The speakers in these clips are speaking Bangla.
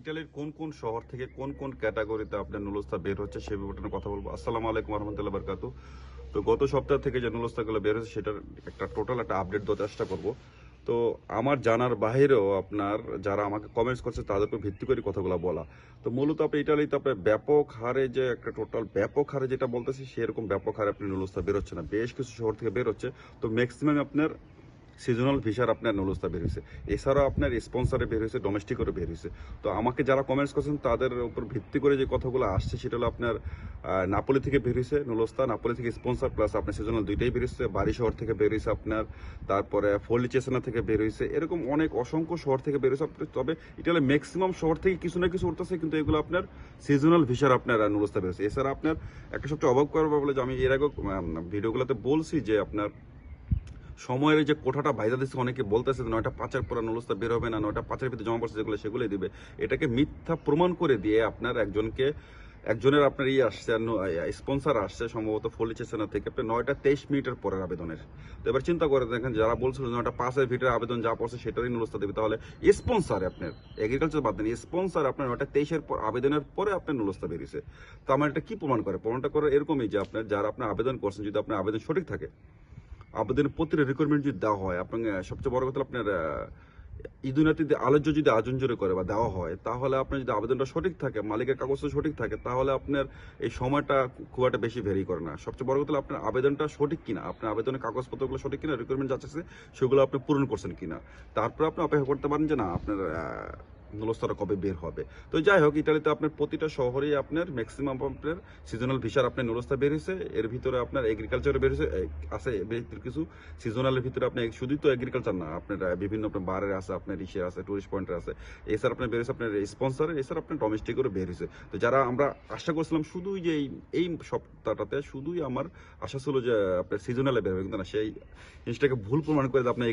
ইটালির কোন কোন শহর থেকে কোন কোন ক্যাটাগরিতে আপনার নুলস্তা বের হচ্ছে সে ব্যাপারে কথা বলব। আসসালামু আলাইকুম রহমতুল্লাহ বারকাতু তো গত সপ্তাহ থেকে যে নুলস্তাগুলো বের হচ্ছে সেটার একটা টোটাল একটা আপডেট দেওয়ার চেষ্টা করব। তো আমার জানার বাইরেও আপনার যারা আমাকে কমেন্টস করছে, তাদের উপর ভিত্তি করে কথাগুলো বলা। তো মূলত আপনি ইটালিতে আপনার ব্যাপক হারে যে একটা টোটাল ব্যাপক হারে যেটা বলতেছি, সেরকম ব্যাপক হারে আপনি নুলস্তা বেরোচ্ছে না। বেশ কিছু শহর থেকে বেরোচ্ছে তো ম্যাক্সিমাম আপনার সিজনাল ভিসার আপনার নুলস্তা বের হয়েছে। এছাড়াও আপনার স্পন্সারে বের হয়েছে ডোমেস্টিকেরও বের হয়েছে। তো আমাকে যারা কমেন্টস করছেন, তাদের উপর ভিত্তি করে যে কথাগুলো আসছে, সেটা হলো আপনার নাপোলি থেকে বের হয়েছে নুলস্তা নাপোলি থেকে স্পন্সার প্লাস আপনার সিজনাল দুইটাই বের হয়েছে বাড়ি শহর থেকে বের হয়েছে আপনার, তারপরে ফলিচেসনা থেকে বের হয়েছে। এরকম অনেক অসংখ্য শহর থেকে বের হয়েছে তবে এটা হলো ম্যাক্সিমাম শহর থেকে কিছু না কিছু উঠতেছে, কিন্তু এগুলো আপনার সিজনাল ভিসার আপনার নুলস্তা বের হয়েছে। এছাড়া আপনার, একটা সবচেয়ে অবাক ব্যাপার হলো যে আমি এর আগে ভিডিওগুলোতে বলছি যে আপনার সময়ের যে কোঠাটা বাইরে দিচ্ছে অনেকে বলতেছে নয়টা পাঁচের পরে নলস্তা বের হবে না, নয়টা পাঁচের ভিতরে জমা পড়ছে যেগুলো সেগুলোই দিবে। এটাকে মিথ্যা প্রমাণ করে দিয়ে আপনার একজনকে, একজনের আপনার ইয়ে আসছে স্পন্সার আসছে, সম্ভবত ফলিচেসেনা থেকে। আপনার নয়টা তেইশ মিনিটের পরের আবেদনের। তো এবার চিন্তা করে দেখেন, যারা বলছিল নয়টা পাঁচের ভিতরে আবেদন যা পড়ছে সেটারই নুলস্তা দেবে, তাহলে স্পন্সার আপনার এগ্রিকালচার বাদ দেন স্পন্সার আপনার নয়টা তেইশের পর, আবেদনের পরে আপনার নুলস্তা বেরিয়েছে। তো আমার এটা কি প্রমাণ করে? প্রমাণটা করে এরকমই যে আপনার, যারা আপনার আবেদন করছেন, যদি আপনার আবেদন সঠিক থাকে আবেদনের প্রতিটা রিকোয়ারমেন্ট যদি দেওয়া হয়, আপনাকে সবচেয়ে বড় কথা আপনার ইদুনাতি আলোচ্য যদি আয়োজন জোরে করে বা দেওয়া হয়, তাহলে আপনার যদি আবেদনটা সঠিক থাকে, মালিকের কাগজটা সঠিক থাকে, তাহলে আপনার এই সময়টা খুব একটা বেশি ভেরি করে না। সবচেয়ে বড় কথা আপনার আবেদনটা সঠিক কিনা, আপনার আবেদনের কাগজপত্রগুলো সঠিক কিনা রিকোয়ারমেন্ট যাচ্ছে সেগুলো আপনি পূরণ করছেন কিনা। তারপর আপনি অপেক্ষা করতে পারেন যে না, আপনার নুলস্তরা কবে বের হবে? তো যাই হোক ইটালিতে আপনার প্রতিটা শহরেই আপনার ম্যাক্সিমাম আপনার সিজনাল ভিসার আপনার নুলস্তা বের হয়েছে। এর ভিতরে আপনার এগ্রিকালচারে বের হয়েছে এই, আছে কিছু সিজনালের ভিতরে আপনি শুধুই তো এগ্রিকালচার না আপনার বিভিন্ন আপনার বারের আছে আপনার ইসে আছে টুরিস্ট পয়েন্টের আছে। এছাড়া আপনার বের হয়েছে আপনার স্পন্সারের এছাড়া আপনার ডোমেস্টিকেরও বের হয়েছে। তো যারা আমরা আশা করছিলাম শুধুই যে এই সপ্তাহটাতে শুধুই আমার আশা ছিল যে আপনার সিজনালে বের হবে কিন্তু না সেই জিনিসটাকে ভুল প্রমাণ করে আপনার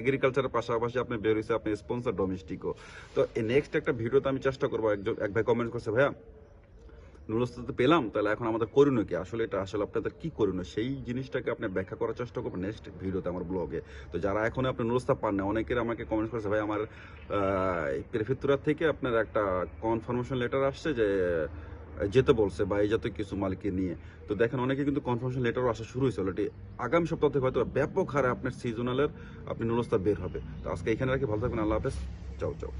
এগ্রিকালচারের পাশাপাশি আপনার বের হয়েছে আপনার স্পন্সার ডোমেস্টিকও তো নেক্সট একটা ভিডিওতে আমি চেষ্টা করব একজন, এক ভাই কমেন্ট করছে, ভাইয়া নুরস্তা তো পেলাম, তাহলে এখন আমাদের করণীয় কি? আসলে এটা, আসলে আপনাদের কি করণীয়? সেই জিনিসটাকে আপনি ব্যাখ্যা করার চেষ্টা করবেন নেক্সট ভিডিওতে আমার ব্লগে তো যারা এখন আপনি নুরস্তা পান না, অনেকের আমাকে কমেন্ট করেছে ভাই আমার প্রেফিতুরা থেকে আপনার একটা কনফার্মেশন লেটার আসছে যে, যেতে বলছে বা এই জাতীয় কিছু মালিককে নিয়ে। তো দেখেন, অনেকে কিন্তু কনফার্মেশন লেটারও আসা শুরু হয়েছে অলরেডি আগামী সপ্তাহ থেকে হয়তো ব্যাপক হারে আপনার সিজনালের আপনি নুরস্তা বের হবে। তো আজকে এখানে রাখি, ভালো থাকবেন, আল্লাহ হাফেজ। চাও চাও।